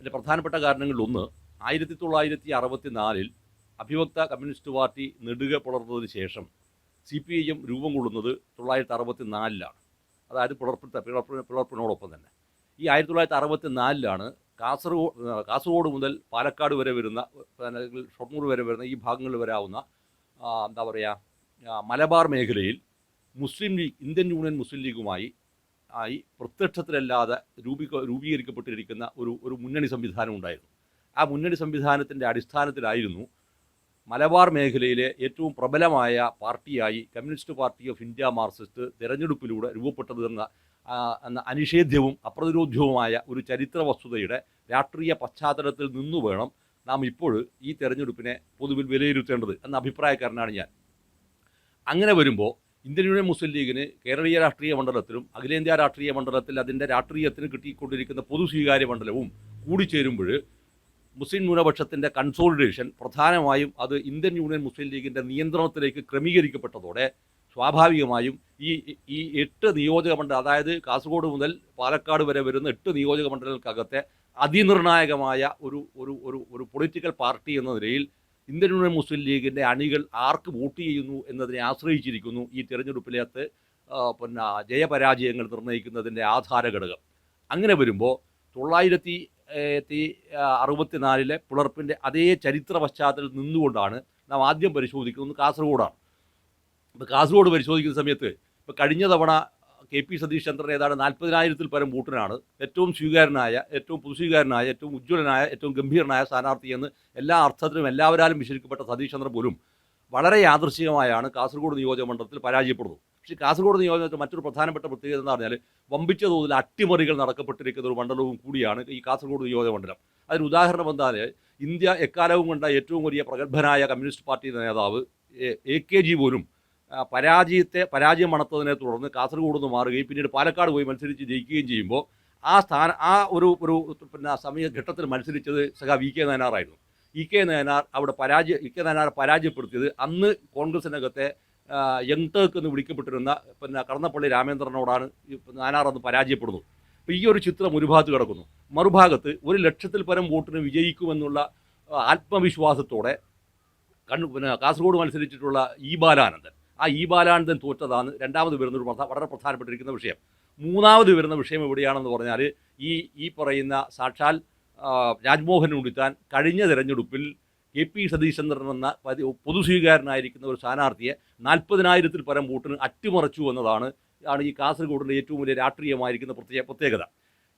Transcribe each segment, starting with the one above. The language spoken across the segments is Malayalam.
അതിന്റെ പ്രധാനപ്പെട്ട കാരണങ്ങളിലൊന്ന് ആയിരത്തി തൊള്ളായിരത്തി അറുപത്തി നാലിൽ അഭിവക്ത കമ്മ്യൂണിസ്റ്റ് പാർട്ടി നെടുക പുലർന്നതിന് ശേഷം സി പി ഐ എം രൂപം കൊള്ളുന്നത് തൊള്ളായിരത്തി അറുപത്തി നാലിലാണ് അതായത് പുലർപ്പിട്ട പിളർപ്പ് പിളർപ്പിനോടൊപ്പം തന്നെ. ഈ ആയിരത്തി തൊള്ളായിരത്തി അറുപത്തി നാലിലാണ് കാസർഗോഡ് കാസർഗോഡ് മുതൽ പാലക്കാട് വരെ വരുന്ന അല്ലെങ്കിൽ ഷൊർണൂർ വരെ വരുന്ന ഈ ഭാഗങ്ങളിൽ വരാവുന്ന എന്താ പറയുക മലബാർ മേഖലയിൽ Muslim League Indian Union Muslim ലീഗുമായി ആയി പ്രത്യക്ഷത്തിലല്ലാതെ രൂപീ രൂപീകരിക്കപ്പെട്ടിരിക്കുന്ന ഒരു ഒരു മുന്നണി സംവിധാനം ഉണ്ടായിരുന്നു. ആ മുന്നണി സംവിധാനത്തിന്റെ അടിസ്ഥാനത്തിലായിരുന്നു മലബാർ മേഖലയിലെ ഏറ്റവും പ്രബലമായ പാർട്ടിയായി Communist Party of India Marxist തിരഞ്ഞെടുപ്പിലൂടെ രൂപപ്പെട്ടത് എന്ന എന്ന അനിഷേധ്യവും അപ്രതിരോധ്യവുമായ ഒരു ചരിത്ര വസ്തുതയുടെ രാഷ്ട്രീയ പശ്ചാത്തലത്തിൽ നിന്നു വേണം നാം ഇപ്പോൾ ഈ തെരഞ്ഞെടുപ്പിനെ പൊതുവിൽ വിലയിരുത്തേണ്ടത് എന്ന അഭിപ്രായക്കാരനാണ് ഞാൻ. അങ്ങനെ വരുമ്പോൾ ഇന്ത്യൻ യൂണിയൻ മുസ്ലിം ലീഗിന് കേരളീയ രാഷ്ട്രീയ മണ്ഡലത്തിലും അഖിലേന്ത്യാ രാഷ്ട്രീയ മണ്ഡലത്തിൽ അതിന്റെ രാഷ്ട്രീയത്തിന് കിട്ടിക്കൊണ്ടിരിക്കുന്ന പൊതു സ്വീകാര്യ മണ്ഡലവും കൂടിച്ചേരുമ്പോൾ മുസ്ലിം ന്യൂനപക്ഷത്തിന്റെ കൺസോളിഡേഷൻ പ്രധാനമായും അത് ഇന്ത്യൻ യൂണിയൻ മുസ്ലിം ലീഗിന്റെ നിയന്ത്രണത്തിലേക്ക് ക്രമീകരിക്കപ്പെട്ടതോടെ സ്വാഭാവികമായും ഈ ഈ എട്ട് നിയോജക മണ്ഡലം അതായത് കാസർഗോഡ് മുതൽ പാലക്കാട് വരെ വരുന്ന എട്ട് നിയോജക മണ്ഡലങ്ങൾക്കകത്തെ അതിനിർണായകമായ ഒരു ഒരു ഒരു ഒരു പൊളിറ്റിക്കൽ പാർട്ടി എന്ന നിലയിൽ ഇന്ത്യൻ യൂണിയൻ മുസ്ലിം ലീഗിന്റെ അണികൾ ആർക്ക് വോട്ട് ചെയ്യുന്നു എന്നതിനെ ആശ്രയിച്ചിരിക്കുന്നു ഈ തിരഞ്ഞെടുപ്പിലകത്ത് പിന്നെ ജയപരാജയങ്ങൾ നിർണയിക്കുന്നതിന്റെ ആധാര ഘടകം. അങ്ങനെ വരുമ്പോൾ തൊള്ളായിരത്തി ത്തി അറുപത്തിനാലിലെ പിളർപ്പിന്റെ അതേ ചരിത്ര പശ്ചാത്തലത്തിൽ നിന്നുകൊണ്ടാണ് നാം ആദ്യം പരിശോധിക്കുന്നത് കാസർഗോഡാണ്. ഇപ്പോൾ കാസർഗോഡ് പരിശോധിക്കുന്ന സമയത്ത് ഇപ്പോൾ കഴിഞ്ഞ തവണ കെ പി സതീഷ് ചന്ദ്രൻ ഏതാണ്ട് നാൽപ്പതിനായിരത്തിൽ പരം വോട്ടിനാണ് ഏറ്റവും സ്വീകാരനായ ഏറ്റവും പുതുസ്വീകാരനായ ഏറ്റവും ഉജ്ജ്വലനായ ഏറ്റവും ഗംഭീരനായ സ്ഥാനാർത്ഥി എന്ന് എല്ലാ അർത്ഥത്തിലും എല്ലാവരാലും വിശേഷിക്കപ്പെട്ട സതീഷ് ചന്ദ്രൻ പോലും വളരെ യാദൃശികമായാണ് കാസർഗോഡ് നിയോജക മണ്ഡലത്തിൽ പരാജയപ്പെടുന്നത്. പക്ഷേ കാസർഗോഡ് നിയോജകത്തിൽ മറ്റൊരു പ്രധാനപ്പെട്ട പ്രത്യേകത എന്ന് പറഞ്ഞാൽ വമ്പിച്ച തോതിൽ അട്ടിമറികൾ നടക്കപ്പെട്ടിരിക്കുന്ന ഒരു മണ്ഡലവും കൂടിയാണ് ഈ കാസർഗോഡ് നിയോജക മണ്ഡലം. അതിന് ഉദാഹരണം എന്നാൽ ഇന്ത്യ എക്കാലവും കണ്ട ഏറ്റവും വലിയ പ്രഗത്ഭനായ കമ്മ്യൂണിസ്റ്റ് പാർട്ടിയുടെ നേതാവ് എ- കെ ജി പോലും പരാജയത്തെ പരാജയം മണത്തതിനെ തുടർന്ന് കാസർഗോഡ് നിന്ന് മാറുകയും പിന്നീട് പാലക്കാട് പോയി മത്സരിച്ച് ജയിക്കുകയും ചെയ്യുമ്പോൾ ആ സ്ഥാന ആ ഒരു ഒരു പിന്നെ സമയഘട്ടത്തിൽ മത്സരിച്ചത് സഖാ വി കെ നയനാറായിരുന്നു ഇ കെ നയനാർ അവിടെ പരാജയ ഇ കെ നയനാർ പരാജയപ്പെടുത്തിയത് അന്ന് കോൺഗ്രസിനകത്തെ യങ് ടേക്ക് എന്ന് വിളിക്കപ്പെട്ടിരുന്ന പിന്നെ കടന്നപ്പള്ളി രാമേന്ദ്രനോടാണ് നയനാർ അന്ന് പരാജയപ്പെടുന്നത്. അപ്പോൾ ഈ ഒരു ചിത്രം ഒരു ഭാഗത്ത് കിടക്കുന്നു. മറുഭാഗത്ത് ഒരു ലക്ഷത്തിൽ പരം വോട്ടിന് വിജയിക്കുമെന്നുള്ള ആത്മവിശ്വാസത്തോടെ കണ്ണു പിന്നെ കാസർഗോഡ് മത്സരിച്ചിട്ടുള്ള ഇ ബാലാനന്ദൻ. ആ ഈ ബാലാനന്ദൻ തോറ്റതാണ്. രണ്ടാമത് വരുന്നൊരു ഒരു വളരെ പ്രധാനപ്പെട്ടിരിക്കുന്ന വിഷയം. മൂന്നാമത് വരുന്ന വിഷയം എവിടെയാണെന്ന് പറഞ്ഞാൽ ഈ ഈ പറയുന്ന സാക്ഷാൽ രാജ്മോഹൻ ഉണ്ണിത്താൻ കഴിഞ്ഞ തിരഞ്ഞെടുപ്പിൽ കെ പി സതീശചന്ദ്രൻ എന്ന പതി പൊതുസ്വീകാരനായിരിക്കുന്ന ഒരു സ്ഥാനാർത്ഥിയെ നാൽപ്പതിനായിരത്തിൽ പരം വോട്ടിന് അട്ടിമറിച്ചു എന്നതാണ് ആണ് ഈ കാസർഗോഡിന്റെ ഏറ്റവും വലിയ രാഷ്ട്രീയമായിരിക്കുന്ന പ്രത്യേക പ്രത്യേകത.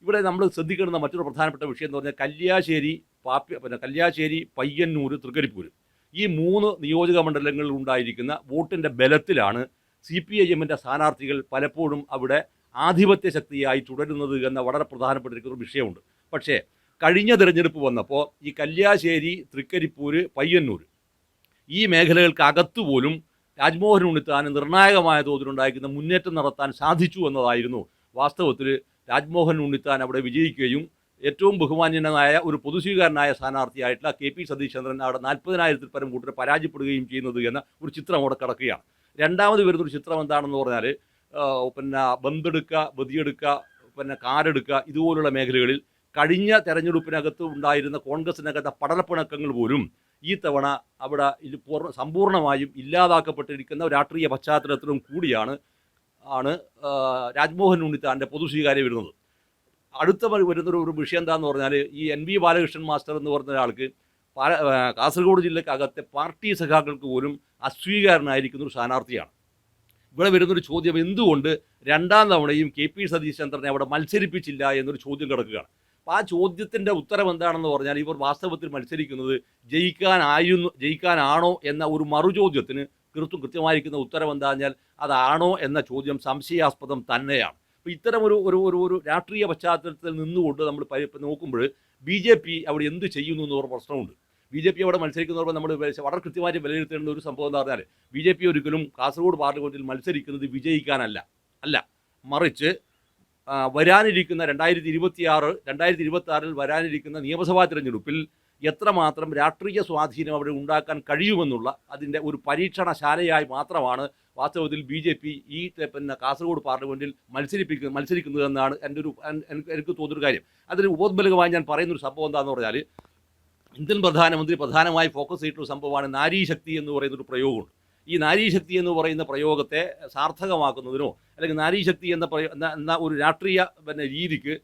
ഇവിടെ നമ്മൾ ശ്രദ്ധിക്കേണ്ടുന്ന മറ്റൊരു പ്രധാനപ്പെട്ട വിഷയം എന്ന് പറഞ്ഞാൽ കല്യാശ്ശേരി പാപ്പി പിന്നെ കല്യാശ്ശേരി പയ്യന്നൂർ തൃക്കരിപ്പൂർ ഈ മൂന്ന് നിയോജക മണ്ഡലങ്ങളിൽ ഉണ്ടായിരിക്കുന്ന വോട്ടിന്റെ ബലത്തിലാണ് സി പി ഐ എമ്മിന്റെ സ്ഥാനാർത്ഥികൾ പലപ്പോഴും അവിടെ ആധിപത്യ ശക്തിയായി തുടരുന്നത് എന്ന വളരെ പ്രധാനപ്പെട്ടിരിക്കുന്ന ഒരു വിഷയമുണ്ട്. പക്ഷേ കഴിഞ്ഞ തിരഞ്ഞെടുപ്പ് വന്നപ്പോൾ ഈ കല്യാശ്ശേരി തൃക്കരിപ്പൂർ പയ്യന്നൂർ ഈ മേഖലകൾക്കകത്തുപോലും രാജ്മോഹൻ ഉണ്ണിത്താൻ നിർണായകമായ തോതിലുണ്ടായിരിക്കുന്ന മുന്നേറ്റം നടത്താൻ സാധിച്ചു എന്നതായിരുന്നു വാസ്തവത്തിൽ രാജ്മോഹൻ ഉണ്ണിത്താൻ അവിടെ വിജയിക്കുകയും ഏറ്റവും ബഹുമാന്യനായ ഒരു പൊതുസ്വീകാരനായ സ്ഥാനാർത്ഥിയായിട്ടുള്ള കെ പി സതീശചന്ദ്രൻ അവിടെ നാൽപ്പതിനായിരത്തിൽ പരം വോട്ടിന് പരാജയപ്പെടുകയും ചെയ്യുന്നത് എന്ന ഒരു ചിത്രം അവിടെ കിടക്കുകയാണ്. രണ്ടാമത് വരുന്നൊരു ചിത്രം എന്താണെന്ന് പറഞ്ഞാൽ പിന്നെ ബന്തെടുക്കുക ബദിയെടുക്കുക പിന്നെ കാരെടുക്കുക ഇതുപോലുള്ള മേഖലകളിൽ കഴിഞ്ഞ തെരഞ്ഞെടുപ്പിനകത്ത് ഉണ്ടായിരുന്ന കോൺഗ്രസിനകത്തെ പടലപ്പിണക്കങ്ങൾ പോലും ഈ തവണ അവിടെ ഇത് പൂർണ സമ്പൂർണമായും ഇല്ലാതാക്കപ്പെട്ടിരിക്കുന്ന രാഷ്ട്രീയ പശ്ചാത്തലത്തിലും കൂടിയാണ് ആണ് രാജ്മോഹൻ ഉണ്ണിത്താന്റെ പൊതുസ്വീകാര്യം വരുന്നത്. അടുത്ത വരുന്ന വരുന്നൊരു ഒരു വിഷയം എന്താണെന്ന് പറഞ്ഞാൽ ഈ എൻ വി ബാലകൃഷ്ണൻ മാസ്റ്റർ എന്ന് പറഞ്ഞ ഒരാൾക്ക് കാസർഗോഡ് ജില്ലക്കകത്തെ പാർട്ടി സഖാക്കൾക്ക് പോലും അസ്വീകാരനായിരിക്കുന്ന ഒരു സ്ഥാനാർത്ഥിയാണ്. ഇവിടെ വരുന്നൊരു ചോദ്യം എന്തുകൊണ്ട് രണ്ടാം തവണയും കെ പി സതീശ് ചന്ദ്രനെ അവിടെ മത്സരിപ്പിച്ചില്ല എന്നൊരു ചോദ്യം കിടക്കുകയാണ്. അപ്പോൾ ആ ചോദ്യത്തിന്റെ ഉത്തരം എന്താണെന്ന് പറഞ്ഞാൽ ഇവർ വാസ്തവത്തിൽ മത്സരിക്കുന്നത് ജയിക്കാനായിരുന്നു ജയിക്കാനാണോ എന്ന ഒരു മറുചോദ്യത്തിന് കൃത്യം കൃത്യമായിരിക്കുന്ന ഉത്തരം എന്താ പറഞ്ഞാൽ അതാണോ എന്ന ചോദ്യം സംശയാസ്പദം തന്നെയാണ്. അപ്പോൾ ഇത്തരം ഒരു ഒരു ഒരു ഒരു രാഷ്ട്രീയ പശ്ചാത്തലത്തിൽ നിന്നുകൊണ്ട് നമ്മൾ നോക്കുമ്പോൾ ബി ജെ പി അവിടെ എന്ത് ചെയ്യുന്നു എന്നൊരു പ്രശ്നമുണ്ട്. ബി ജെ പി അവിടെ മത്സരിക്കുന്നവർ നമ്മൾ വളരെ കൃത്യമായിട്ട് വിലയിരുത്തേണ്ട ഒരു സംഭവം എന്ന് പറഞ്ഞാൽ ബി ജെ പി ഒരിക്കലും കാസർഗോഡ് പാർലമെന്റിൽ മത്സരിക്കുന്നത് വിജയിക്കാനല്ല. അല്ല മറിച്ച് വരാനിരിക്കുന്ന രണ്ടായിരത്തി ഇരുപത്തിയാറ് രണ്ടായിരത്തി ഇരുപത്തി ആറിൽ വരാനിരിക്കുന്ന നിയമസഭാ തിരഞ്ഞെടുപ്പിൽ എത്രമാത്രം രാഷ്ട്രീയ സ്വാധീനം അവിടെ ഉണ്ടാക്കാൻ കഴിയുമെന്നുള്ള അതിന്റെ ഒരു പരീക്ഷണശാലയായി മാത്രമാണ് വാസ്തവത്തിൽ ബി ജെ പി ഈ പിന്നെ കാസർഗോഡ് പാർലമെന്റിൽ മത്സരിപ്പിക്കുക മത്സരിക്കുന്നതെന്നാണ് എന്റെ ഒരു എനിക്ക് തോന്നിയൊരു കാര്യം. അതിന് ഉപോത്ബലകമായി ഞാൻ പറയുന്നൊരു സംഭവം എന്താണെന്ന് പറഞ്ഞാൽ ഇന്ത്യൻ പ്രധാനമന്ത്രി പ്രധാനമായി ഫോക്കസ് ചെയ്തിട്ടുള്ള സംഭവമാണ് നാരീശക്തി എന്ന് പറയുന്നൊരു പ്രയോഗമുണ്ട്. ഈ നാരീശക്തി എന്ന് പറയുന്ന പ്രയോഗത്തെ സാർത്ഥകമാക്കുന്നതിനോ അല്ലെങ്കിൽ നാരീശക്തി എന്ന എന്ന ഒരു രാഷ്ട്രീയ പിന്നെ രീതിക്ക്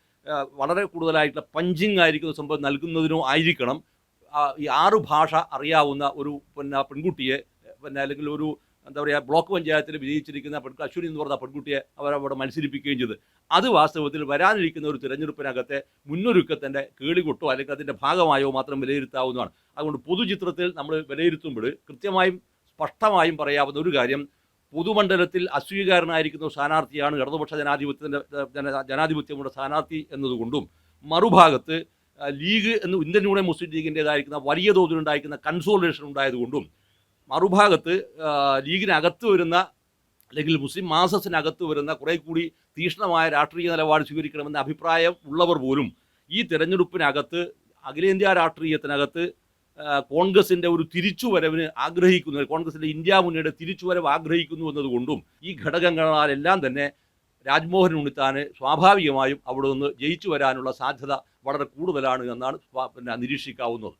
വളരെ കൂടുതലായിട്ടുള്ള പഞ്ചിങ് ആയിരിക്കുന്ന സംഭവം നൽകുന്നതിനോ ആയിരിക്കണം. ഈ ആറ് ഭാഷ അറിയാവുന്ന ഒരു പിന്നെ പെൺകുട്ടിയെ പിന്നെ അല്ലെങ്കിൽ ഒരു എന്താ പറയുക ബ്ലോക്ക് പഞ്ചായത്തിൽ വിജയിച്ചിരിക്കുന്ന പെൺകുട്ടി അശ്വിനി എന്ന് പറഞ്ഞ പെൺകുട്ടിയെ അവരവിടെ മത്സരിപ്പിക്കുകയും ചെയ്ത്. അത് വാസ്തവത്തിൽ വരാനിരിക്കുന്ന ഒരു തിരഞ്ഞെടുപ്പിനകത്തെ മുന്നൊരുക്കത്തിന്റെ കേളികൊട്ടോ അല്ലെങ്കിൽ അതിന്റെ ഭാഗമായോ മാത്രം വിലയിരുത്താവുന്നതാണ്. അതുകൊണ്ട് പൊതുചിത്രത്തിൽ നമ്മൾ വിലയിരുത്തുമ്പോൾ കൃത്യമായും സ്പഷ്ടമായും പറയാവുന്ന ഒരു കാര്യം പൊതുമണ്ഡലത്തിൽ അസ്വീകാരനായിരിക്കുന്ന സ്ഥാനാർത്ഥിയാണ് ഇടതുപക്ഷ ജനാധിപത്യത്തിന്റെ ജന- ജനാധിപത്യമുള്ള സ്ഥാനാർത്ഥി എന്നതുകൊണ്ടും മറുഭാഗത്ത് ലീഗ് എന്ന് ഇന്ത്യൻ യൂണിയൻ മുസ്ലിം ലീഗിന്റെതായിരിക്കുന്ന വലിയ തോതിലുണ്ടായിരിക്കുന്ന കൺസോളിഡേഷൻ ഉണ്ടായതുകൊണ്ടും മറുഭാഗത്ത് ലീഗിനകത്ത് വരുന്ന അല്ലെങ്കിൽ മുസ്ലിം മാസസിനകത്ത് വരുന്ന കുറെ കൂടി തീക്ഷ്ണമായ രാഷ്ട്രീയ നിലപാട് സ്വീകരിക്കണമെന്ന അഭിപ്രായം ഉള്ളവർ പോലും ഈ തെരഞ്ഞെടുപ്പിനകത്ത് അഖിലേന്ത്യാ രാഷ്ട്രീയത്തിനകത്ത് കോൺഗ്രസിന്റെ ഒരു തിരിച്ചുവരവിന് ആഗ്രഹിക്കുന്നു കോൺഗ്രസിന്റെ ഇന്ത്യ മുന്നണിയുടെ തിരിച്ചുവരവ് ആഗ്രഹിക്കുന്നു എന്നതുകൊണ്ടും ഈ ഘടകങ്ങളാലെല്ലാം തന്നെ രാജ്മോഹൻ ഉണ്ണിത്താന് സ്വാഭാവികമായും അവിടെ നിന്ന് ജയിച്ചു വരാനുള്ള സാധ്യത വളരെ കൂടുതലാണ് എന്നാണ് പിന്നെ നിരീക്ഷിക്കാവുന്നത്.